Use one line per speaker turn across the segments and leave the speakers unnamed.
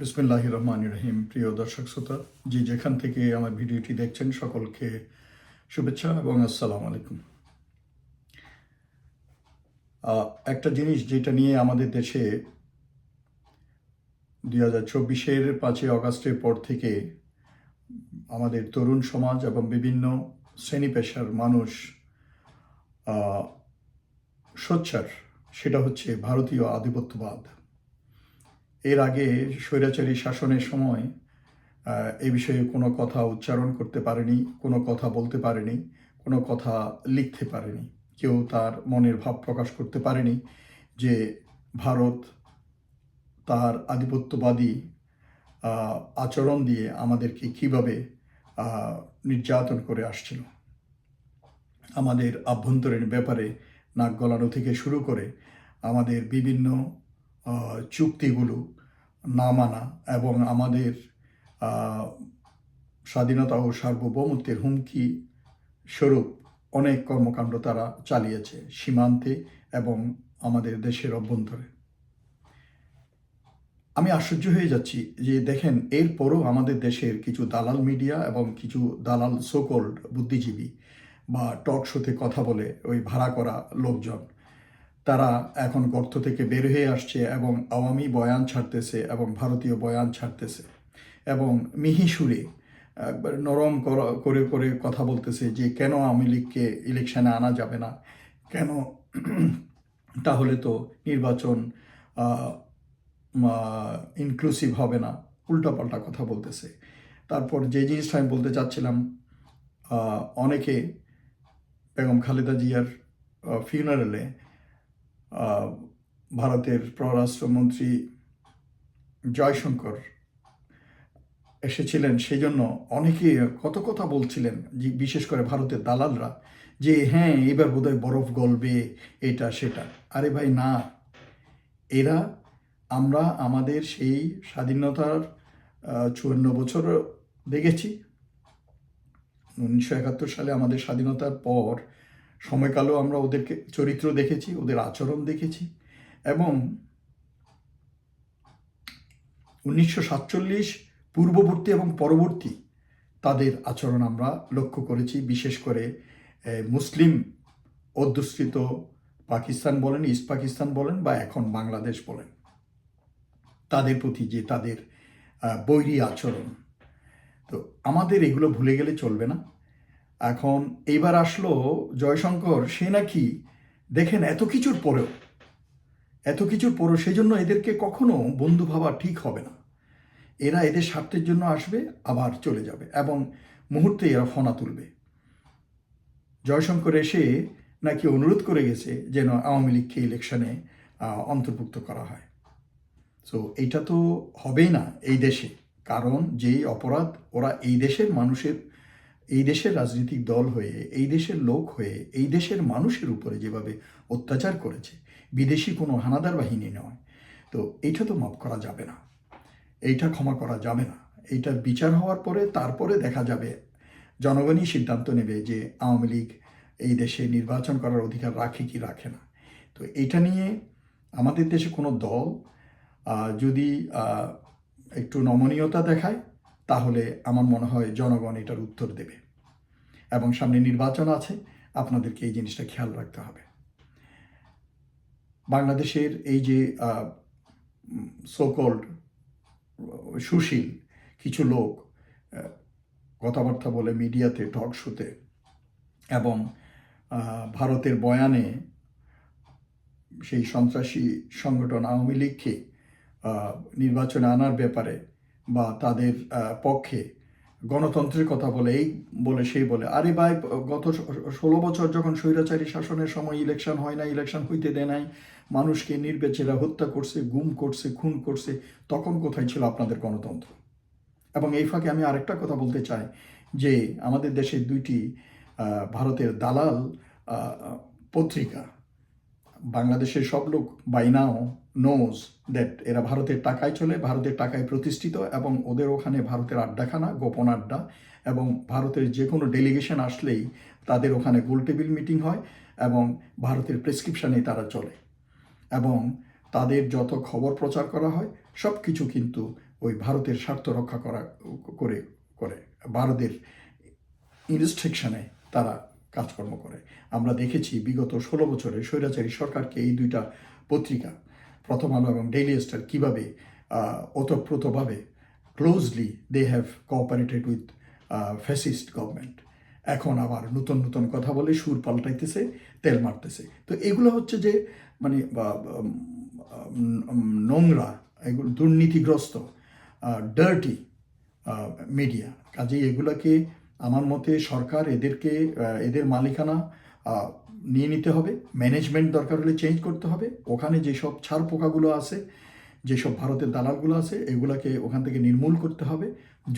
বিসমিল্লাহ রহমান রহিম প্রিয় দর্শক শ্রোতা, যে যেখান থেকে আমার ভিডিওটি দেখছেন, সকলকে শুভেচ্ছা এবং আসসালামু আলাইকুম। একটা জিনিস যেটা নিয়ে আমাদের দেশে দুই হাজার চব্বিশের পাঁচই অগাস্টের পর থেকে আমাদের তরুণ সমাজ এবং বিভিন্ন শ্রেণি পেশার মানুষ সোচ্চার, সেটা হচ্ছে ভারতীয় আধিপত্যবাদ। এর আগে স্বৈরাচারী শাসনের সময় এ বিষয়ে কোনো কথা উচ্চারণ করতে পারেনি, কোনো কথা বলতে পারেনি, কোনো কথা লিখতে পারেনি। কেউ তার মনের ভাব প্রকাশ করতে পারেনি যে ভারত তার আধিপত্যবাদী আচরণ দিয়ে আমাদেরকে কীভাবে নির্যাতন করে আসছিল। আমাদের আভ্যন্তরীণ ব্যাপারে নাক গলানো থেকে শুরু করে আমাদের বিভিন্ন চুক্তিগুলো না মানা এবং আমাদের স্বাধীনতা ও সার্বভৌমত্বের হুমকি স্বরূপ অনেক কর্মকাণ্ড তারা চালিয়েছে সীমান্তে এবং আমাদের দেশের অভ্যন্তরে। আমি আশ্চর্য হয়ে যাচ্ছি যে দেখেন, এরপরও আমাদের দেশের কিছু দালাল মিডিয়া এবং কিছু দালাল সোকল্ড বুদ্ধিজীবী বা টক শোতে কথা বলে ওই ভাড়া করা লোকজন তারা এখন গর্ত থেকে বের হয়ে আসছে এবং আওয়ামী বয়ান ছাড়তেছে এবং ভারতীয় বয়ান ছাড়তেছে এবং মিহি সুরে, একবার নরম করা- করে কথা বলতেছে যে কেন আওয়ামী লীগকে ইলেকশনে আনা যাবে না? কেন তাহলে তো নির্বাচন ইনক্লুসিভ হবে না? উল্টাপাল্টা কথা বলতেছে। তারপর যে জিনিসটা আমি বলতে চাচ্ছিলাম অনেকে বেগম খালেদা জিয়ার ফিউনারেলে ভারতের পররাষ্ট্রমন্ত্রী জয়শঙ্কর এসেছিলেন সেই জন্য অনেকে কত কথা বলছিলেন, যে বিশেষ করে ভারতের দালালরা, যে হ্যাঁ এবার বোধহয় বরফ গলবে এটা সেটা। আরে ভাই, না। এরা, আমরা আমাদের সেই স্বাধীনতার চুয়ান্ন বছর দেখেছি। উনিশশো একাত্তর সালে আমাদের স্বাধীনতার পর সময়কালেও আমরা ওদেরকে চরিত্র দেখেছি, ওদের আচরণ দেখেছি এবং উনিশশো সাতচল্লিশ পূর্ববর্তী এবং পরবর্তী তাদের আচরণ আমরা লক্ষ্য করেছি, বিশেষ করে মুসলিম অধ্যুষিত পাকিস্তান বলেন, ইস্ট পাকিস্তান বলেন বা এখন বাংলাদেশ বলেন। তাদের প্রতি যে তাদের বৈরী আচরণ। তো আমাদের এগুলো ভুলে গেলে চলবে না। এখন এইবার আসলো জয়শঙ্কর, সে নাকি দেখেন এত কিছুর পরেও, এত কিছুর পরেও সেজন্য এদেরকে কখনো বন্ধু ভাবা ঠিক হবে না। এরা এদের স্বার্থের জন্য আসবে, আবার চলে যাবে এবং মুহূর্তে এরা ফনা তুলবে। জয়শঙ্কর এসে নাকি অনুরোধ করে গেছে যেন আওয়ামী লীগকে ইলেকশনে অন্তর্ভুক্ত করা হয়। সো এইটা তো হবেই না এই দেশে, কারণ যেই অপরাধ ওরা এই দেশের মানুষের এই দেশের রাজনৈতিক দল হয়ে, এই দেশের লোক হয়ে, এই দেশের মানুষের উপরে যেভাবে অত্যাচার করেছে, বিদেশি কোনো হানাদার বাহিনী নয়। তো এইটা তো মাফ করা যাবে না। এইটা ক্ষমা করা যাবে না। এইটার বিচার হওয়ার পরে তারপরে দেখা যাবে, জনগণই সিদ্ধান্ত নেবে যে আওয়ামী লীগ এই দেশে নির্বাচন করার অধিকার রাখে কি রাখে না। তো এটা নিয়ে আমাদের দেশে কোনো দল যদি একটু নমনীয়তা দেখায় তাহলে আমার মনে হয় জনগণ এটার উত্তর দেবে। এবং সামনে নির্বাচন আছে, আপনাদেরকে এই জিনিসটা খেয়াল রাখতে হবে। বাংলাদেশের এই যে সোকল্ড সুশীল কিছু লোক কথাবার্তা বলে মিডিয়াতে টক শোতে এবং ভারতের বয়ানে সেই সন্ত্রাসী সংগঠন আওয়ামী লীগকে নির্বাচনে আনার ব্যাপারে বা তাদের পক্ষে গণতন্ত্রের কথা বলে, এই বলে, সেই বলে। আরে ভাই, গত ষোলো বছর যখন স্বৈরাচারী শাসনের সময় ইলেকশন হয় না ইলেকশন হইতে দেয় নাই, মানুষকে নির্বেচেরা হত্যা করছে, গুম করছে, খুন করছে, তখন কোথায় ছিল আপনাদের গণতন্ত্র? এবং এই ফাঁকে আমি আরেকটা কথা বলতে চাই, যে আমাদের দেশের দুইটি ভারতের দালাল পত্রিকা বাংলাদেশের সব লোক বাই নাও নোজ দ্যাট এরা ভারতের টাকায় চলে, ভারতের টাকায় প্রতিষ্ঠিত এবং ওদের ওখানে ভারতের আড্ডাখানা, গোপন আড্ডা এবং ভারতের যে কোনো ডেলিগেশন আসলেই তাদের ওখানে গোলটেবিল মিটিং হয় এবং ভারতের প্রেসক্রিপশানে তারা চলে এবং তাদের যত খবর প্রচার করা হয় সব কিছু কিন্তু ওই ভারতের স্বার্থ রক্ষা করা, করে করে, ভারতের ইনস্ট্রাকশনে তারা কাজকর্ম করে। আমরা দেখেছি বিগত ষোলো বছরে স্বৈরাচারী সরকারকে এই দুইটা পত্রিকা, প্রথম আলো এবং ডেইলি স্টার, কীভাবে ওতপ্রোতভাবে closely they have cooperated with fascist government এখন আবার নতুন নতুন কথা বলে সুর পাল্টাইতেছে, তেল মারতেছে। তো এগুলো হচ্ছে যে মানে নোংরা, এগুলো দুর্নীতিগ্রস্ত ডার্টি মিডিয়া কাজেই এগুলোকে আমার মতে সরকার এদেরকে এদের মালিকানা নিয়ে নিতে হবে। ম্যানেজমেন্ট দরকার হলে চেঞ্জ করতে হবে। ওখানে যেসব ছাড় পোকাগুলো আছে, যেসব ভারতের দালালগুলো আছে, এগুলাকে ওখান থেকে নির্মূল করতে হবে।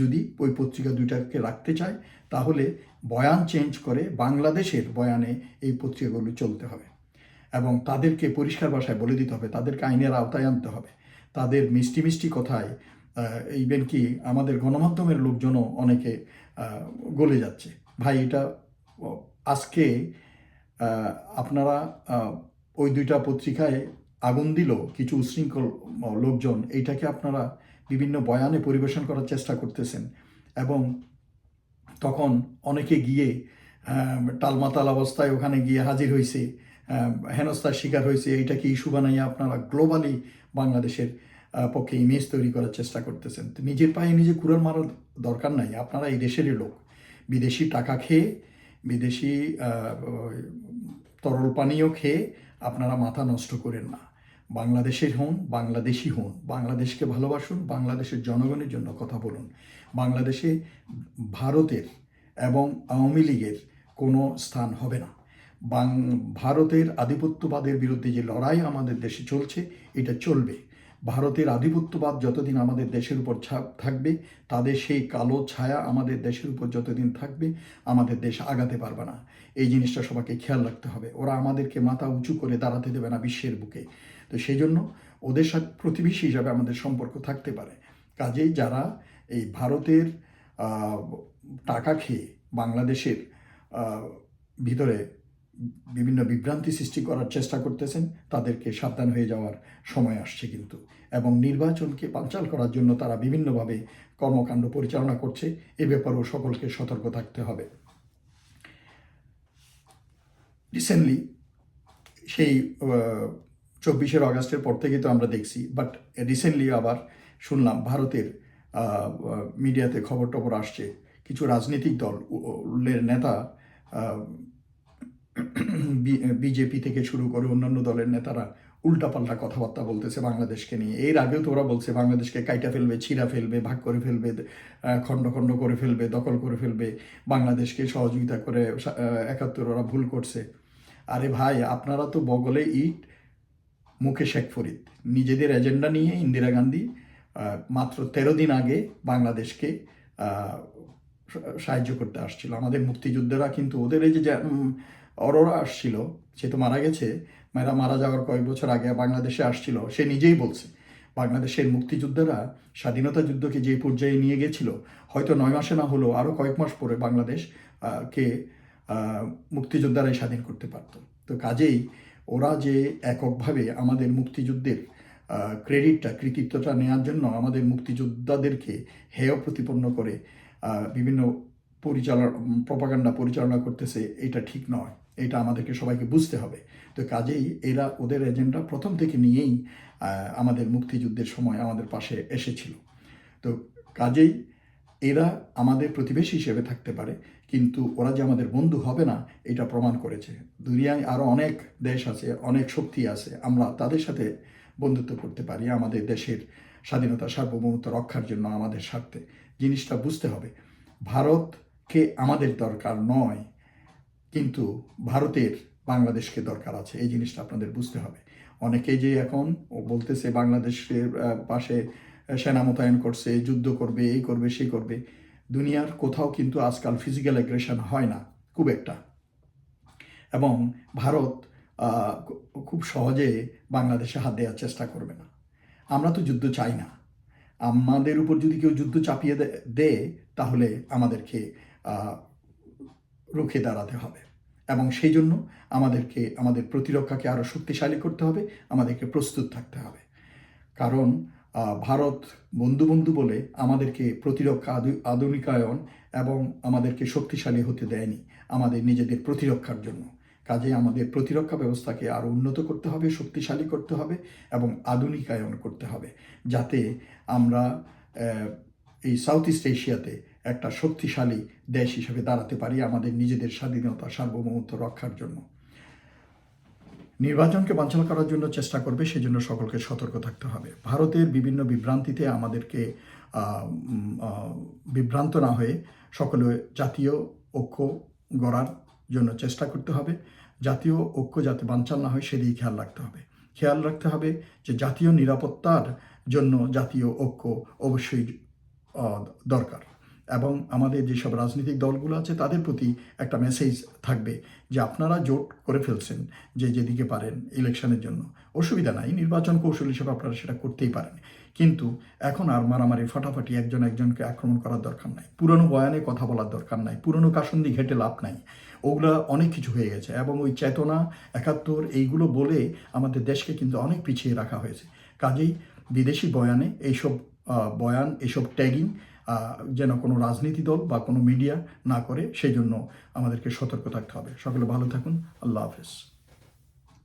যদি ওই পত্রিকা দুইটাকে রাখতে চায়, তাহলে বয়ান চেঞ্জ করে বাংলাদেশের বয়ানে এই পত্রিকাগুলো চলতে হবে। এবং তাদেরকে পরিষ্কার ভাষায় বলে দিতে হবে, তাদেরকে আইনের আওতায় আনতে হবে। তাদের মিষ্টি মিষ্টি কথায় ইভেন কি আমাদের গণমাধ্যমের লোকজনও অনেকে গলে যাচ্ছে। ভাই, এটা আজকে আপনারা ওই দুইটা পত্রিকায় আগুন দিল কিছু উশৃঙ্খল লোকজন, এইটাকে আপনারা বিভিন্ন বয়ানে পরিবেশন করার চেষ্টা করতেছেন এবং তখন অনেকে গিয়ে টালমাতাল অবস্থায় ওখানে গিয়ে হাজির হয়েছে হেনস্থার শিকার হয়েছে এইটাকে ইস্যু বানাইয়া আপনারা গ্লোবালি বাংলাদেশের পক্ষে ইমেজ তৈরি করার চেষ্টা করতেছেন। নিজের পায়ে নিজে কুড়াল মারার দরকার নাই। আপনারা এই দেশেরই লোক। বিদেশি টাকা খেয়ে, বিদেশি তরল পানীয় খেয়ে আপনারা মাথা নষ্ট করেন না। বাংলাদেশের হন, বাংলাদেশি হন। বাংলাদেশকে ভালোবাসুন, বাংলাদেশের জনগণের জন্য কথা বলুন। বাংলাদেশে ভারতের এবং আওয়ামী লীগের কোনো স্থান হবে না। বাং, ভারতের আধিপত্যবাদের বিরুদ্ধে যে লড়াই আমাদের দেশে চলছে, এটা চলবে। ভারতের আধিপত্যবাদ যতদিন আমাদের দেশের উপর ছাপ থাকবে, তাদের সেই কালো ছায়া আমাদের দেশের উপর যতদিন থাকবে, আমাদের দেশ আগাতে পারবে না। এই জিনিসটা সবাইকে খেয়াল রাখতে হবে। ওরা আমাদেরকে মাথা উঁচু করে দাঁড়াতে দেবে না বিশ্বের বুকে। তো সেই জন্য ওদের সাথে প্রতিবেশী হিসাবে আমাদের সম্পর্ক থাকতে পারে। কাজেই যারা এই ভারতের টাকা খেয়ে বাংলাদেশের ভিতরে বিভিন্ন বিভ্রান্তি সৃষ্টি করার চেষ্টা করতেছেন, তাদেরকে সাবধান হয়ে যাওয়ার সময় আসছে কিন্তু। এবং নির্বাচনকে পাঞ্চাল করার জন্য তারা বিভিন্নভাবে কর্মকাণ্ড পরিচালনা করছে, এ ব্যাপারেও সকলকে সতর্ক থাকতে হবে। রিসেন্টলি সেই চব্বিশের আগস্টের পর থেকে তো আমরা দেখছি বাট রিসেন্টলি আবার শুনলাম ভারতের মিডিয়াতে খবর টবর আসছে। কিছু রাজনৈতিক দল উ- উল্লের নেতা বিজেপি থেকে শুরু করে অন্যান্য দলের নেতারা উল্টাপাল্টা কথাবার্তা বলতেছে বাংলাদেশকে নিয়ে। এর আগেও তো ওরা বলছে বাংলাদেশকে কাইটা ফেলবে, ছিঁড়া ফেলবে, ভাগ করে ফেলবে খণ্ড খণ্ড করে ফেলবে, দখল করে ফেলবে, বাংলাদেশকে সহযোগিতা করে একাত্তর ওরা ভুল করছে। আরে ভাই, আপনারা তো বগলে ইট, মুখে শেখ ফরিদ। নিজেদের এজেন্ডা নিয়ে ইন্দিরা গান্ধী মাত্র তেরো দিন আগে বাংলাদেশকে সাহায্য করতে আসছিল। আমাদের মুক্তিযোদ্ধারা কিন্তু ওদের এই যে অরোরা আসছিল, সে তো মারা গেছে, মেয়েরা মারা যাওয়ার কয়েক বছর আগে বাংলাদেশে আসছিল, সে নিজেই বলছে, বাংলাদেশের মুক্তিযোদ্ধারা স্বাধীনতা যুদ্ধকে যে পর্যায়ে নিয়ে গেছিল, হয়তো নয় মাসে না হলেও আরও কয়েক মাস পরে বাংলাদেশ কে মুক্তিযোদ্ধারাই স্বাধীন করতে পারত। তো কাজেই ওরা যে এককভাবে আমাদের মুক্তিযুদ্ধের ক্রেডিটটা কৃতিত্বটা নেওয়ার জন্য আমাদের মুক্তিযোদ্ধাদেরকে হেয় প্রতিপন্ন করে বিভিন্ন পরিচালনা, প্রপাগান্ডা পরিচালনা করতেছে, এটা ঠিক নয়। এটা আমাদেরকে সবাইকে বুঝতে হবে। তো কাজেই এরা ওদের এজেন্ডা প্রথম থেকে নিয়েই আমাদের মুক্তিযুদ্ধের সময় আমাদের পাশে এসেছিল। তো কাজেই এরা আমাদের প্রতিবেশী হিসেবে থাকতে পারে, কিন্তু ওরা যে আমাদের বন্ধু হবে না, এটা প্রমাণ করেছে। দুনিয়ায় আরও অনেক দেশ আছে, অনেক শক্তি আছে, আমরা তাদের সাথে বন্ধুত্ব করতে পারি আমাদের দেশের স্বাধীনতা, সার্বভৌমত্ব রক্ষার জন্য আমাদের স্বার্থে। জিনিসটা বুঝতে হবে, ভারতকে আমাদের দরকার নয় কিন্তু ভারতের বাংলাদেশকে দরকার আছে, এই জিনিসটা আপনাদের বুঝতে হবে। অনেকেই যে এখন ও বলতেছে বাংলাদেশের পাশে সেনা মোতায়েন করছে, যুদ্ধ করবে, এই করবে, সেই করবে। দুনিয়ার কোথাও কিন্তু আজকাল ফিজিক্যাল অ্যাগ্রেশন হয় না, খুব একটা। এবং ভারত খুব সহজে বাংলাদেশে হাত দেওয়ার চেষ্টা করবে না। আমরা তো যুদ্ধ চাই না। আমাদের উপর যদি কেউ যুদ্ধ চাপিয়ে দেয়, তাহলে আমাদেরকে রুখে দাঁড়াতে হবে। এবং সেই জন্য আমাদেরকে, আমাদের প্রতিরক্ষাকে আরও শক্তিশালী করতে হবে, আমাদেরকে প্রস্তুত থাকতে হবে। কারণ ভারত বন্ধু বন্ধু বলে আমাদেরকে প্রতিরক্ষা আধু- আধুনিকায়ন এবং আমাদেরকে শক্তিশালী হতে দেয়নি আমাদের নিজেদের প্রতিরক্ষার জন্য। কাজে আমাদের প্রতিরক্ষা ব্যবস্থাকে আরও উন্নত করতে হবে, শক্তিশালী করতে হবে এবং আধুনিকায়ন করতে হবে। যাতে আমরা এই সাউথ ইস্ট এশিয়াতে একটা শক্তিশালী দেশ হিসেবে দাঁড়াতে পারি আমাদের নিজেদের স্বাধীনতা, সার্বভৌমত্ব রক্ষার জন্য। নির্বাচনকে বাঞ্ছাল করার জন্য চেষ্টা করবে, সেজন্য সকলকে সতর্ক থাকতে হবে। ভারতের বিভিন্ন বিভ্রান্তিতে আমাদেরকে বিভ্রান্ত না হয়ে সকলে জাতীয় ঐক্য গড়ার জন্য চেষ্টা করতে হবে। জাতীয় ঐক্য যাতে বাঞ্চাল না হয়, সেদিকে খেয়াল রাখতে হবে। খেয়াল রাখতে হবে যে জাতীয় নিরাপত্তার জন্য জাতীয় ঐক্য অবশ্যই দরকার। এবং আমাদের যেসব রাজনৈতিক দলগুলো আছে, তাদের প্রতি একটা মেসেজ থাকবে যে আপনারা জোট করে ফেলছেন যে যেদিকে পারেন ইলেকশনের জন্য। অসুবিধা নাই, নির্বাচন কৌশল হিসেবে আপনারা সেটা করতেই পারেন। কিন্তু এখন আর মারামারি, ফাটাফাটি, একজন একজনকে আক্রমণ করার দরকার নাই, পুরনো বয়ানে কথা বলার দরকার নাই, পুরনো কাসন্দি ঘেটে লাভ নাই, ওগুলো অনেক কিছু হয়ে গেছে এবং ওই চেতনা, একাত্তর, এইগুলো বলে আমাদের দেশকে কিন্তু অনেক পিছিয়ে রাখা হয়েছে। কাজেই বিদেশি বয়ানে এইসব বয়ান, এইসব ট্যাগিং যেন কোনো রাজনীতি দল বা কোনো মিডিয়া না করে, সেই জন্য আমাদেরকে সতর্ক থাকতে হবে। সকলে ভালো থাকুন। আল্লাহ হাফেজ।